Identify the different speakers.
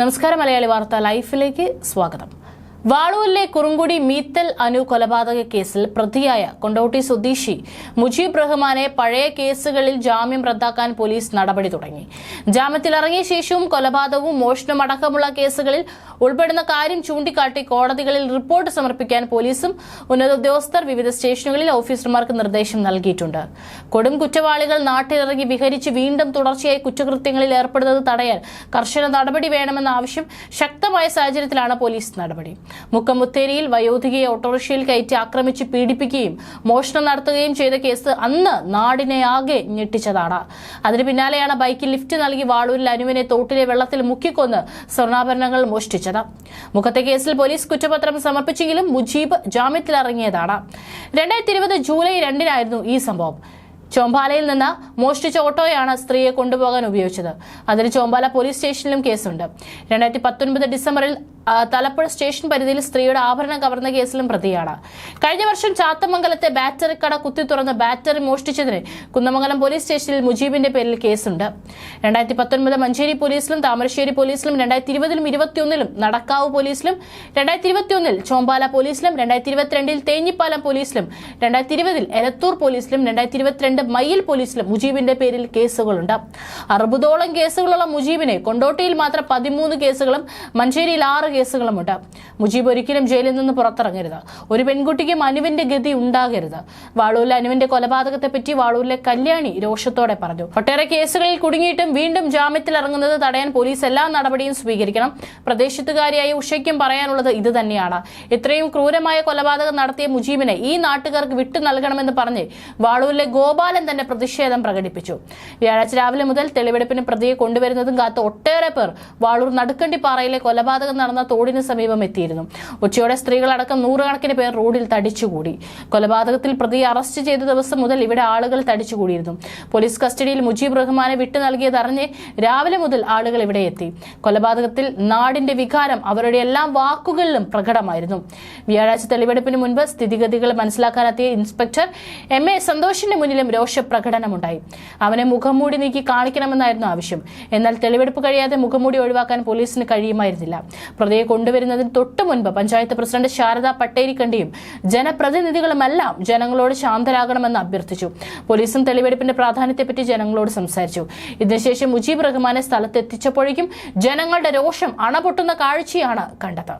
Speaker 1: നമസ്കാരം മലയാളി വാർത്ത ലൈഫിലേക്ക് സ്വാഗതം. വാളൂരിലെ കുറുങ്കുടി മീത്തൽ അനു കൊലപാതക കേസിൽ പ്രതിയായ കൊണ്ടോട്ടി സ്വദേശി മുജീബ് റഹ്മാനെ പഴയ കേസുകളിൽ ജാമ്യം റദ്ദാക്കാൻ പോലീസ് നടപടി തുടങ്ങി. ജാമ്യത്തിലിറങ്ങിയ ശേഷവും കൊലപാതകവും മോഷണം അടക്കമുള്ള കേസുകളിൽ ഉൾപ്പെടുന്ന കാര്യം ചൂണ്ടിക്കാട്ടി കോടതികളിൽ റിപ്പോർട്ട് സമർപ്പിക്കാൻ പോലീസും ഉന്നത ഉദ്യോഗസ്ഥർ വിവിധ സ്റ്റേഷനുകളിൽ ഓഫീസർമാർക്ക് നിർദ്ദേശം നൽകിയിട്ടുണ്ട്. കൊടും കുറ്റവാളികൾ നാട്ടിലിറങ്ങി വിഹരിച്ച് വീണ്ടും തുടർച്ചയായി കുറ്റകൃത്യങ്ങളിൽ ഏർപ്പെടുന്നത് തടയാൻ കർശന നടപടി വേണമെന്ന ആവശ്യം ശക്തമായ സാഹചര്യത്തിലാണ് പോലീസ് നടപടി. മുക്കമുത്തേരിയിൽ വയോധികയെ ഓട്ടോറിക്ഷയിൽ കയറ്റി ആക്രമിച്ച് പീഡിപ്പിക്കുകയും മോഷണം നടത്തുകയും ചെയ്ത കേസ് അന്ന് നാടിനെ ആകെ ഞെട്ടിച്ചതാണ്. അതിന് പിന്നാലെയാണ് ബൈക്കിൽ ലിഫ്റ്റ് നൽകി വാളൂരിൽ അനുവിനെ തോട്ടിലെ വെള്ളത്തിൽ മുക്കിക്കൊന്ന് സ്വർണാഭരണങ്ങൾ മോഷ്ടിച്ചത്. മുഖത്തെ കേസിൽ പോലീസ് കുറ്റപത്രം സമർപ്പിച്ചെങ്കിലും മുജീബ് ജാമ്യത്തിലിറങ്ങിയതാണ്. രണ്ടായിരത്തി ഇരുപത് ജൂലൈ രണ്ടിനായിരുന്നു ഈ സംഭവം. ചോമ്പാലയിൽ നിന്ന് മോഷ്ടിച്ച ഓട്ടോയാണ് സ്ത്രീയെ കൊണ്ടുപോകാൻ ഉപയോഗിച്ചത്. അതിന് ചോമ്പാല പോലീസ് സ്റ്റേഷനിലും കേസുണ്ട്. രണ്ടായിരത്തി പത്തൊൻപത് ഡിസംബറിൽ തലപ്പുഴ സ്റ്റേഷൻ പരിധിയിൽ സ്ത്രീയുടെ ആഭരണം കവർന്ന കേസിലും പ്രതിയാണ്. കഴിഞ്ഞ വർഷം ചാത്തമംഗലത്തെ ബാറ്ററി കട കുത്തി തുറന്ന് ബാറ്ററി മോഷ്ടിച്ചതിന് കുന്നമംഗലം പോലീസ് സ്റ്റേഷനിൽ മുജീബിന്റെ പേരിൽ കേസുണ്ട്. രണ്ടായിരത്തി പത്തൊൻപത് മഞ്ചേരി പോലീസിലും താമരശ്ശേരി പോലീസിലും രണ്ടായിരത്തി ഇരുപതിലും ഇരുപത്തിയൊന്നിലും നടക്കാവ് പോലീസിലും രണ്ടായിരത്തി ഇരുപത്തിയൊന്നിൽ ചോമ്പാല പോലീസിലും രണ്ടായിരത്തി ഇരുപത്തിരണ്ടിൽ തേഞ്ഞിപ്പാലം പോലീസിലും രണ്ടായിരത്തി ഇരുപതിൽ എലത്തൂർ പോലീസിലും രണ്ടായിരത്തി ഇരുപത്തിരണ്ട് മയ്യിൽ പോലീസിലും മുജീബിന്റെ പേരിൽ കേസുകളുണ്ട്. അറുപതോളം കേസുകളുള്ള മുജീബിനെ കൊണ്ടോട്ടിയിൽ മാത്രം പതിമൂന്ന് കേസുകളും മഞ്ചേരിയിൽ ആറ് കേസുകളുമുണ്ട്. മുജീബ് ഒരിക്കലും ജയിലിൽ നിന്ന് പുറത്തിറങ്ങരുത്. ഒരു പെൺകുട്ടിക്കും അനുവിന്റെ ഗതി ഉണ്ടാകരുത്. വാളൂരിലെ അനുവിന്റെ കൊലപാതകത്തെ പറ്റി വാളൂരിലെ കല്യാണി രോഷത്തോടെ പറഞ്ഞു. ഒട്ടേറെ കേസുകളിൽ കുടുങ്ങിയിട്ടും വീണ്ടും ജാമ്യത്തിൽ ഇറങ്ങുന്നത് തടയാൻ പോലീസ് എല്ലാ നടപടിയും സ്വീകരിക്കണം. പ്രദേശത്തുകാരിയായ ഉഷയ്ക്കും പറയാനുള്ളത് ഇത് തന്നെയാണ്. ഇത്രയും ക്രൂരമായ കൊലപാതകം നടത്തിയ മുജീബിനെ ഈ നാട്ടുകാർക്ക് വിട്ടു നൽകണമെന്ന് പറഞ്ഞ് വാളൂരിലെ ഗോപാലൻ തന്നെ പ്രതിഷേധം പ്രകടിപ്പിച്ചു. വ്യാഴാഴ്ച രാവിലെ മുതൽ തെളിവെടുപ്പിന് പ്രതിയെ കൊണ്ടുവരുന്നതും കാത്ത് ഒട്ടേറെ പേർ വാളൂർ നടുക്കണ്ടിപ്പാറയിലെ കൊലപാതകം നടന്ന തോടിന് സമീപം എത്തിയിരുന്നു. ഉച്ചയോടെ സ്ത്രീകളടക്കം നൂറുകണക്കിന് പേർ റോഡിൽ തടിച്ചുകൂടി. കൊലപാതകത്തിൽ പ്രതിയെ അറസ്റ്റ് ചെയ്ത ദിവസം മുതൽ ഇവിടെ ആളുകൾ തടിച്ചുകൂടിയിരുന്നു. പോലീസ് കസ്റ്റഡിയിൽ മുജീബ് റഹ്മാനെ വിട്ടു നൽകിയതറിഞ്ഞ് രാവിലെ മുതൽ ആളുകൾ ഇവിടെ എത്തി. കൊലപാതകത്തിൽ നാടിന്റെ വികാരം അവരുടെ എല്ലാം വാക്കുകളിലും പ്രകടമായിരുന്നു. വ്യാഴാഴ്ച തെളിവെടുപ്പിന് മുൻപ് സ്ഥിതിഗതികൾ മനസ്സിലാക്കാനെത്തിയ ഇൻസ്പെക്ടർ എം എ സന്തോഷിന്റെ മുന്നിലും രോഷപ്രകടനമുണ്ടായി. അവനെ മുഖംമൂടി നീക്കി കാണിക്കണമെന്നായിരുന്നു ആവശ്യം. എന്നാൽ തെളിവെടുപ്പ് കഴിയാതെ മുഖംമൂടി ഒഴിവാക്കാൻ പോലീസിന് കഴിയുമായിരുന്നില്ല. പ്രതിയെ കൊണ്ടുവരുന്നതിന് തൊട്ടു മുൻപ് പഞ്ചായത്ത് പ്രസിഡന്റ് ശാരദ പട്ടേരിക്കണ്ടിയും ജനപ്രതിനിധികളുമെല്ലാം ജനങ്ങളോട് ശാന്തരാകണമെന്ന് അഭ്യർത്ഥിച്ചു. പോലീസും തെളിവെടുപ്പിന്റെ പ്രാധാന്യത്തെപ്പറ്റി ജനങ്ങളോട് സംസാരിച്ചു. ഇതിനുശേഷം മുജീബ് റഹ്മാനെ സ്ഥലത്തെത്തിച്ചപ്പോഴേക്കും ജനങ്ങളുടെ രോഷം അണപൊട്ടുന്ന കാഴ്ചയാണ് കണ്ടത്.